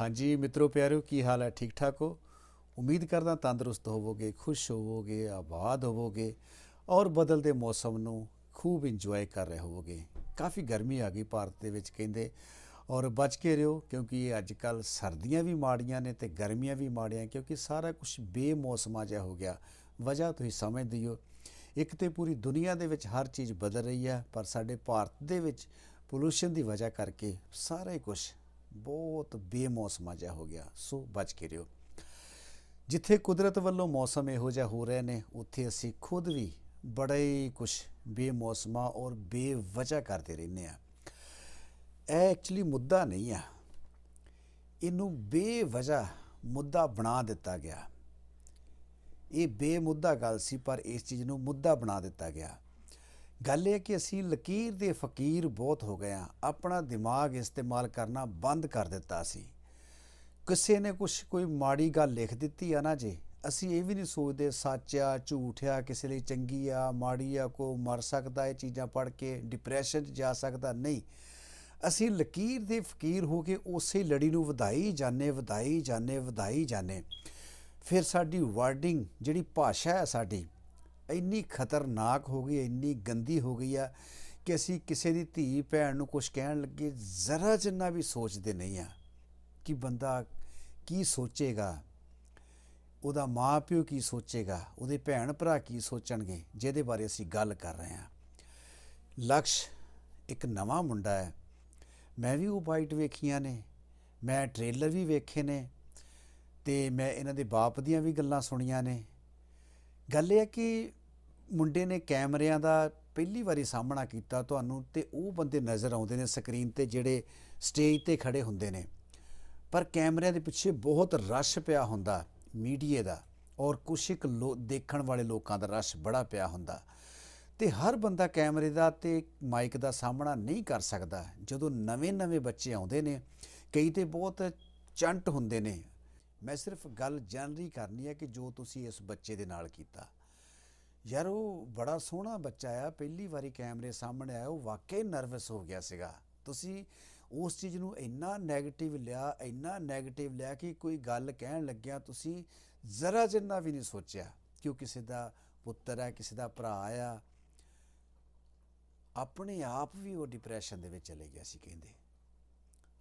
ਹਾਂਜੀ ਮਿੱਤਰੋ, ਪਿਆਰਿਓ, ਕੀ ਹਾਲ ਹੈ? ਠੀਕ ਠਾਕ ਹੋ? ਉਮੀਦ ਕਰਦਾ ਤੰਦਰੁਸਤ ਹੋਵੋਗੇ, ਖੁਸ਼ ਹੋਵੋਗੇ, ਆਬਾਦ ਹੋਵੋਗੇ ਔਰ ਬਦਲਦੇ ਮੌਸਮ ਨੂੰ ਖੂਬ ਇੰਜੋਏ ਕਰ ਰਹੇ ਹੋਵੋਗੇ। ਕਾਫੀ ਗਰਮੀ ਆ ਗਈ ਭਾਰਤ ਦੇ ਵਿੱਚ ਕਹਿੰਦੇ ਔਰ ਬਚ ਕੇ ਰਹੋ ਕਿਉਂਕਿ ਅੱਜ ਕੱਲ ਸਰਦੀਆਂ ਵੀ ਮਾੜੀਆਂ ਨੇ ਤੇ ਗਰਮੀਆਂ ਵੀ ਮਾੜੀਆਂ ਕਿਉਂਕਿ ਸਾਰਾ ਕੁਝ ਬੇਮੌਸਮਾ ਜਿਹਾ ਹੋ ਗਿਆ। ਵਜ੍ਹਾ ਤੁਸੀਂ ਸਮਝਦੇ ਹੋ ਇੱਕ ਤੇ ਪੂਰੀ ਦੁਨੀਆ ਦੇ ਵਿੱਚ ਹਰ ਚੀਜ਼ ਬਦਲ ਰਹੀ ਹੈ, ਪਰ ਸਾਡੇ ਭਾਰਤ ਦੇ ਵਿੱਚ ਪੋਲੂਸ਼ਨ ਦੀ ਵਜ੍ਹਾ ਕਰਕੇ ਸਾਰੇ ਹੀ ਕੁਝ ਬਹੁਤ ਬੇਮੌਸਮਾ ਜਿਹਾ ਹੋ ਗਿਆ, ਸੋ ਬਚ ਕੇ ਰਹੋ ਜਿੱਥੇ ਕੁਦਰਤ ਵੱਲੋਂ ਮੌਸਮ ਇਹੋ ਜਿਹਾ ਹੋ ਰਹੇ ਨੇ, ਉੱਥੇ ਅਸੀਂ ਖੁਦ ਵੀ ਬੜੇ ਹੀ ਕੁਝ ਬੇਮੌਸਮਾ ਔਰ ਬੇਵਜ੍ਹਾ ਕਰਦੇ ਰਹਿੰਦੇ ਆ ਇਹ ਐਕਚੁਅਲੀ ਮੁੱਦਾ ਨਹੀਂ ਆ। ਇਹਨੂੰ ਬੇਵਜ੍ਹਾ ਮੁੱਦਾ ਬਣਾ ਦਿੱਤਾ ਗਿਆ। ਇਹ ਬੇਮੁੱਦਾ ਗੱਲ ਸੀ, ਪਰ ਇਸ ਚੀਜ਼ ਨੂੰ ਮੁੱਦਾ ਬਣਾ ਦਿੱਤਾ ਗਿਆ। ਗੱਲ ਇਹ ਕਿ ਅਸੀਂ ਲਕੀਰ ਦੇ ਫਕੀਰ ਬਹੁਤ ਹੋ ਗਏ ਆ ਆਪਣਾ ਦਿਮਾਗ ਇਸਤੇਮਾਲ ਕਰਨਾ ਬੰਦ ਕਰ ਦਿੱਤਾ ਸੀ। ਕਿਸੇ ਨੇ ਕੁਝ ਕੋਈ ਮਾੜੀ ਗੱਲ ਲਿਖ ਦਿੱਤੀ ਆ ਨਾ ਜੀ, ਅਸੀਂ ਇਹ ਵੀ ਨਹੀਂ ਸੋਚਦੇ ਸੱਚ ਆ, ਝੂਠ ਆ, ਕਿਸੇ ਲਈ ਚੰਗੀ ਆ, ਮਾੜੀ ਆ ਕੋ ਮਰ ਸਕਦਾ, ਇਹ ਚੀਜ਼ਾਂ ਪੜ੍ਹ ਕੇ ਡਿਪਰੈਸ਼ਨ 'ਚ ਜਾ ਸਕਦਾ, ਨਹੀਂ। ਅਸੀਂ ਲਕੀਰ ਦੇ ਫਕੀਰ ਹੋ ਕੇ ਉਸੇ ਲੜੀ ਨੂੰ ਵਧਾਈ ਜਾਣੇ ਵਧਾਈ ਜਾਣੇ ਵਧਾਈ ਜਾਣੇ ਫਿਰ ਸਾਡੀ ਵਰਡਿੰਗ ਜਿਹੜੀ ਭਾਸ਼ਾ ਹੈ ਸਾਡੀ ਇੰਨੀ ਖਤਰਨਾਕ ਹੋ ਗਈ, ਇੰਨੀ ਗੰਦੀ ਹੋ ਗਈ ਆ ਕਿ ਅਸੀਂ ਕਿਸੇ ਦੀ ਧੀ ਭੈਣ ਨੂੰ ਕੁਝ ਕਹਿਣ ਲੱਗੇ, ਜ਼ਰਾ ਜਿੰਨਾ ਵੀ ਸੋਚਦੇ ਨਹੀਂ ਆ ਕਿ ਬੰਦਾ ਕੀ ਸੋਚੇਗਾ, ਉਹਦਾ ਮਾਂ ਪਿਓ ਕੀ ਸੋਚੇਗਾ, ਉਹਦੇ ਭੈਣ ਭਰਾ ਕੀ ਸੋਚਣਗੇ, ਜਿਹਦੇ ਬਾਰੇ ਅਸੀਂ ਗੱਲ ਕਰ ਰਹੇ ਹਾਂ। ਲਕਸ਼ ਇੱਕ ਨਵਾਂ ਮੁੰਡਾ ਹੈ। ਮੈਂ ਵੀ ਉਹ ਬਾਈਟ ਵੇਖੀਆਂ ਨੇ, ਮੈਂ ਟ੍ਰੇਲਰ ਵੀ ਵੇਖੇ ਨੇ ਤੇ ਮੈਂ ਇਹਨਾਂ ਦੇ ਬਾਪ ਦੀਆਂ ਵੀ ਗੱਲਾਂ ਸੁਣੀਆਂ ਨੇ। ਗੱਲ ਇਹ ਹੈ ਕਿ ਮੁੰਡੇ ਨੇ ਕੈਮਰਿਆਂ ਦਾ ਪਹਿਲੀ ਵਾਰੀ ਸਾਹਮਣਾ ਕੀਤਾ ਤੁਹਾਨੂੰ ਤੇ ਉਹ ਬੰਦੇ ਨਜ਼ਰ ਆਉਂਦੇ ਨੇ ਸਕਰੀਨ ਤੇ ਜਿਹੜੇ ਸਟੇਜ ਤੇ ਖੜੇ ਹੁੰਦੇ ਨੇ। ਪਰ ਕੈਮਰਿਆਂ ਦੇ ਪਿੱਛੇ ਬਹੁਤ ਰਸ਼ ਪਿਆ ਹੁੰਦਾ ਮੀਡੀਏ ਦਾ ਔਰ ਕੁਛ ਇੱਕ ਲੋ, ਦੇਖਣ ਵਾਲੇ ਲੋਕਾਂ ਦਾ ਰਸ਼ ਬੜਾ ਪਿਆ ਹੁੰਦਾ। ਤੇ ਹਰ ਬੰਦਾ ਕੈਮਰੇ ਦਾ ਤੇ ਮਾਈਕ ਦਾ ਸਾਹਮਣਾ ਨਹੀਂ ਕਰ ਸਕਦਾ। ਜਦੋਂ ਨਵੇਂ-ਨਵੇਂ ਬੱਚੇ ਆਉਂਦੇ ਨੇ, ਕਈ ਤੇ ਬਹੁਤ ਚੰਟ ਹੁੰਦੇ ਨੇ ਮੈਂ ਸਿਰਫ ਗੱਲ ਜਨਰੀ ਕਰਨੀ ਹੈ ਕਿ ਜੋ ਤੁਸੀਂ ਇਸ ਬੱਚੇ ਦੇ ਨਾਲ ਕੀਤਾ। ਯਾਰ, ਉਹ ਬੜਾ ਸੋਹਣਾ ਬੱਚਾ ਆ, ਪਹਿਲੀ ਵਾਰੀ ਕੈਮਰੇ ਸਾਹਮਣੇ ਆਇਆ, ਉਹ ਵਾਕਈ ਨਰਵਸ ਹੋ ਗਿਆ ਸੀਗਾ। ਤੁਸੀਂ ਉਸ ਚੀਜ਼ ਨੂੰ ਇੰਨਾ 네ਗੇਟਿਵ ਲਿਆ, ਇੰਨਾ 네ਗੇਟਿਵ ਲਿਆ ਕਿ ਕੋਈ ਗੱਲ ਕਹਿਣ ਲੱਗਿਆ ਤੁਸੀਂ ਜ਼ਰਾ ਜਿੰਨਾ ਵੀ ਨਹੀਂ ਸੋਚਿਆ, ਕਿ ਉਹ ਕਿਸੇ ਦਾ ਪੁੱਤਰ ਹੈ ਕਿਸੇ ਦਾ ਭਰਾ ਆ। ਆਪਣੇ ਆਪ ਵੀ ਉਹ ਡਿਪਰੈਸ਼ਨ ਦੇ ਵਿੱਚ ਚਲੇ ਗਿਆ ਸੀ, ਕਹਿੰਦੇ।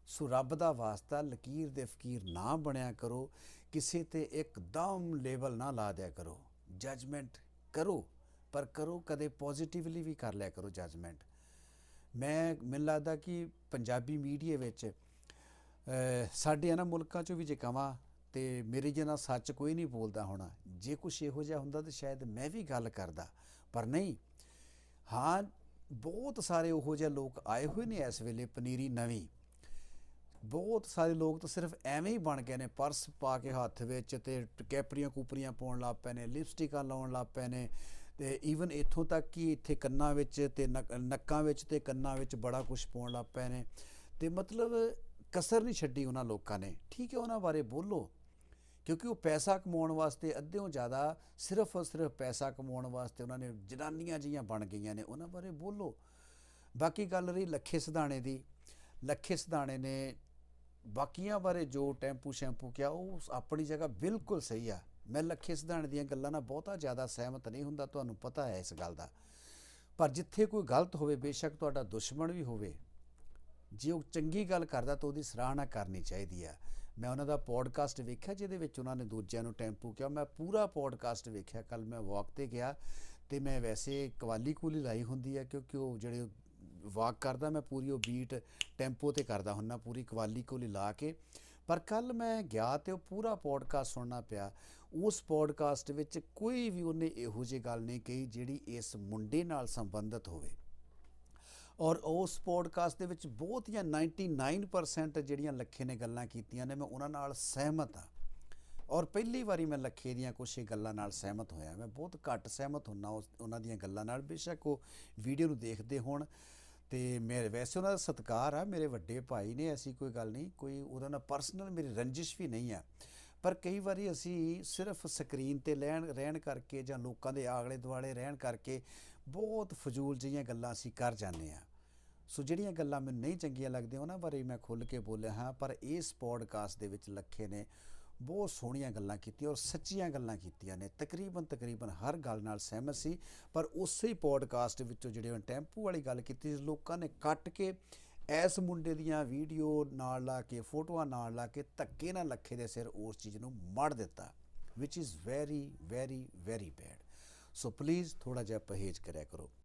ਸੋ ਰੱਬ ਦਾ ਵਾਸਤਾ ਲਕੀਰ ਦੇ ਫਕੀਰ ਨਾ ਬਣਿਆ ਕਰੋ, ਕਿਸੇ ਤੇ ਇੱਕਦਮ ਲੇਬਲ ਨਾ ਲਾ ਦਿਆ ਕਰੋ। ਜਜਮੈਂਟ ਕਰੋ, ਪਰ ਕਰੋ ਕਦੇ ਪੋਜ਼ਿਟਿਵਲੀ ਵੀ ਕਰ ਲਿਆ ਕਰੋ ਜਜਮੈਂਟ ਮੈਂ, ਮੈਨੂੰ ਲੱਗਦਾ ਕਿ ਪੰਜਾਬੀ ਮੀਡੀਆ ਵਿੱਚ ਸਾਡੇ ਇਹਨਾਂ ਮੁਲਕਾਂ ਚੋਂ ਵੀ ਜੇ ਕਵਾਂ ਤੇ ਮੇਰੇ ਜਿਹਾ ਸੱਚ ਕੋਈ ਨਹੀਂ ਬੋਲਦਾ ਹੋਣਾ, ਜੇ ਕੁਛ ਇਹੋ ਜਿਹਾ ਹੁੰਦਾ ਤਾਂ ਸ਼ਾਇਦ ਮੈਂ ਵੀ ਗੱਲ ਕਰਦਾ, ਪਰ ਨਹੀਂ। ਹਾਂ, ਬਹੁਤ ਸਾਰੇ ਉਹੋ ਜਿਹੇ ਲੋਕ ਆਏ ਹੋਏ ਨੇ ਇਸ ਵੇਲੇ ਪਨੀਰੀ ਨਵੀਂ। ਬਹੁਤ ਸਾਰੇ ਲੋਕ ਤਾਂ ਸਿਰਫ ਐਵੇਂ ਹੀ ਬਣ ਗਏ ਨੇ, ਪਰਸ ਪਾ ਕੇ ਹੱਥ ਵਿੱਚ ਤੇ ਕੈਪਰੀਆਂ ਕੂਪਰੀਆਂ ਪਾਉਣ ਲੱਗ ਪਏ ਨੇ, ਲਿਪਸਟਿਕਾਂ ਲਾਉਣ ਲੱਗ ਪਏ ਨੇ ਤੇ ਈਵਨ ਇੱਥੋਂ ਤੱਕ ਕਿ ਇੱਥੇ ਕੰਨਾਂ ਵਿੱਚ ਤੇ ਨੱਕਾਂ ਵਿੱਚ ਤੇ ਕੰਨਾਂ ਵਿੱਚ ਬੜਾ ਕੁਝ ਪਾਉਣ ਲੱਗ ਪਏ ਨੇ ਤੇ ਮਤਲਬ ਕਸਰ ਨਹੀਂ ਛੱਡੀ ਉਹਨਾਂ ਲੋਕਾਂ ਨੇ। ਠੀਕ ਹੈ, ਉਹਨਾਂ ਬਾਰੇ ਬੋਲੋ, ਕਿਉਂਕਿ ਉਹ ਪੈਸਾ ਕਮਾਉਣ ਵਾਸਤੇ ਅੱਧਿਓਂ ਜ਼ਿਆਦਾ ਸਿਰਫ ਔਰ ਸਿਰਫ ਪੈਸਾ ਕਮਾਉਣ ਵਾਸਤੇ ਉਹਨਾਂ ਨੇ ਜਨਾਨੀਆਂ ਜੀਆਂ ਬਣ ਗਈਆਂ ਨੇ, ਉਹਨਾਂ ਬਾਰੇ ਬੋਲੋ। ਬਾਕੀ ਗੱਲ ਰਹੀ ਲੱਖੇ ਸਿਧਾਣੇ ਦੀ ਲੱਖੇ ਸਿਧਾਣੇ ਨੇ ਬਾਕੀਆਂ ਬਾਰੇ ਜੋ ਟੈਂਪੂ ਸ਼ੈਂਪੂ ਕਿਹਾ, ਉਹ ਆਪਣੀ ਜਗ੍ਹਾ ਬਿਲਕੁਲ ਸਹੀ ਆ। ਮੈਂ ਲੱਖੇ ਸਿਧਾਣੇ ਦੀਆਂ ਗੱਲਾਂ ਨਾਲ ਬਹੁਤਾ ਜ਼ਿਆਦਾ ਸਹਿਮਤ ਨਹੀਂ ਹੁੰਦਾ, ਤੁਹਾਨੂੰ ਪਤਾ ਹੈ ਇਸ ਗੱਲ ਦਾ। ਪਰ ਜਿੱਥੇ ਕੋਈ ਗਲਤ ਹੋਵੇ, ਬੇਸ਼ੱਕ ਤੁਹਾਡਾ ਦੁਸ਼ਮਣ ਵੀ ਹੋਵੇ, ਜੇ ਉਹ ਚੰਗੀ ਗੱਲ ਕਰਦਾ ਤਾਂ ਉਹਦੀ ਸਰਾਹਨਾ ਕਰਨੀ ਚਾਹੀਦੀ ਆ। ਮੈਂ ਉਹਨਾਂ ਦਾ ਪੋਡਕਾਸਟ ਵੇਖਿਆ, ਜਿਹਦੇ ਵਿੱਚ ਉਹਨਾਂ ਨੇ ਦੂਜਿਆਂ ਨੂੰ ਟੈਂਪੂ ਕਿਹਾ। ਮੈਂ ਪੂਰਾ ਪੋਡਕਾਸਟ ਵੇਖਿਆ ਕੱਲ ਮੈਂ ਵਾਕ ਤੇ ਗਿਆ ਤੇ ਮੈਂ ਵੈਸੇ ਕਵਾਲੀ ਕੂਲੀ ਲਾਈ ਹੁੰਦੀ ਆ, ਕਿਉਂਕਿ ਉਹ ਜਿਹੜੇ ਵਾਕ ਕਰਦਾ, ਮੈਂ ਪੂਰੀ ਉਹ ਬੀਟ ਟੈਂਪੋ ਤੇ ਕਰਦਾ ਹੁੰਨਾ, ਪੂਰੀ ਕਵਾਲੀ ਕੋਲ ਲਾ ਕੇ। ਪਰ ਕੱਲ ਮੈਂ ਗਿਆ ਤੇ ਉਹ ਪੂਰਾ ਪੋਡਕਾਸਟ ਸੁਣਨਾ ਪਿਆ। ਉਸ ਪੋਡਕਾਸਟ ਵਿੱਚ ਕੋਈ ਵੀ ਉਹਨੇ ਇਹੋ ਜਿਹੀ ਗੱਲ ਨਹੀਂ ਕਹੀ ਜਿਹੜੀ ਇਸ ਮੁੰਡੇ ਨਾਲ ਸੰਬੰਧਿਤ ਹੋਵੇ। ਔਰ ਉਸ ਪੋਡਕਾਸਟ ਦੇ ਵਿੱਚ ਬਹੁਤੀਆਂ 99% ਜਿਹੜੀਆਂ ਲੱਖੇ ਨੇ ਗੱਲਾਂ ਕੀਤੀਆਂ ਨੇ, ਮੈਂ ਉਹਨਾਂ ਨਾਲ ਸਹਿਮਤ ਹਾਂ। ਔਰ ਪਹਿਲੀ ਵਾਰੀ ਮੈਂ ਲੱਖੇ ਦੀਆਂ ਕੁਛ ਇਹ ਗੱਲਾਂ ਨਾਲ ਸਹਿਮਤ ਹੋਇਆ। ਮੈਂ ਬਹੁਤ ਘੱਟ ਸਹਿਮਤ ਹੁੰਨਾ ਉਸ, ਉਹਨਾਂ ਦੀਆਂ ਗੱਲਾਂ ਨਾਲ। ਬੇਸ਼ੱਕ ਉਹ ਵੀਡੀਓ ਨੂੰ ਦੇਖਦੇ ਹੋਣ। ਤੇ ਮੇਰੇ ਵੈਸੇ ਉਹਨਾਂ ਦਾ ਸਤਿਕਾਰ ਆ, ਮੇਰੇ ਵੱਡੇ ਭਾਈ ਨੇ, ਐਸੀ ਕੋਈ ਗੱਲ ਨਹੀਂ, ਕੋਈ ਉਹਨਾਂ ਨਾਲ ਪਰਸਨਲ ਮੇਰੀ ਰੰਜਿਸ਼ ਵੀ ਨਹੀਂ ਆ। ਪਰ ਕਈ ਵਾਰੀ ਅਸੀਂ ਸਿਰਫ ਸਕਰੀਨ ਤੇ ਲੈਣ, ਰਹਿਣ ਕਰਕੇ ਜਾਂ ਲੋਕਾਂ ਦੇ ਆਗਲੇ ਦੁਆਲੇ ਰਹਿਣ ਕਰਕੇ ਬਹੁਤ ਫਜ਼ੂਲ ਜਿਹੀਆਂ ਗੱਲਾਂ ਅਸੀਂ ਕਰ ਜਾਂਦੇ ਆ ਸੋ ਜਿਹੜੀਆਂ ਗੱਲਾਂ ਮੈਨੂੰ ਨਹੀਂ ਚੰਗੀਆਂ ਲੱਗਦੀਆਂ, ਉਹਨਾਂ ਬਾਰੇ ਮੈਂ ਖੁੱਲ੍ਹ ਕੇ ਬੋਲਿਆ ਹਾਂ, ਪਰ ਇਸ ਪੋਡਕਾਸਟ ਦੇ ਵਿੱਚ ਲੱਖੇ ਨੇ ਬਹੁਤ ਸੋਹਣੀਆਂ ਗੱਲਾਂ ਕੀਤੀਆਂ ਔਰ ਸੱਚੀਆਂ ਗੱਲਾਂ ਕੀਤੀਆਂ ਨੇ। ਤਕਰੀਬਨ ਤਕਰੀਬਨ ਹਰ ਗੱਲ ਨਾਲ ਸਹਿਮਤ ਸੀ, ਪਰ ਉਸੇ ਹੀ ਪੋਡਕਾਸਟ ਵਿੱਚੋਂ ਜਿਹੜੇ ਉਹ ਟੈਂਪੂ ਵਾਲੀ ਗੱਲ ਕੀਤੀ ਲੋਕਾਂ ਨੇ ਕੱਟ ਕੇ ਇਸ ਮੁੰਡੇ ਦੀਆਂ ਵੀਡੀਓ ਨਾਲ ਲਾ ਕੇ, ਫੋਟੋਆਂ ਨਾਲ ਲਾ ਕੇ ਧੱਕੇ ਨਾਲ ਲੱਖੇ ਦੇ ਸਿਰ ਉਸ ਚੀਜ਼ ਨੂੰ ਮੜ ਦਿੱਤਾ which is very very very bad so please ਥੋੜਾ ਜਿਹਾ ਪਰਹੇਜ਼ ਕਰਿਆ ਕਰੋ।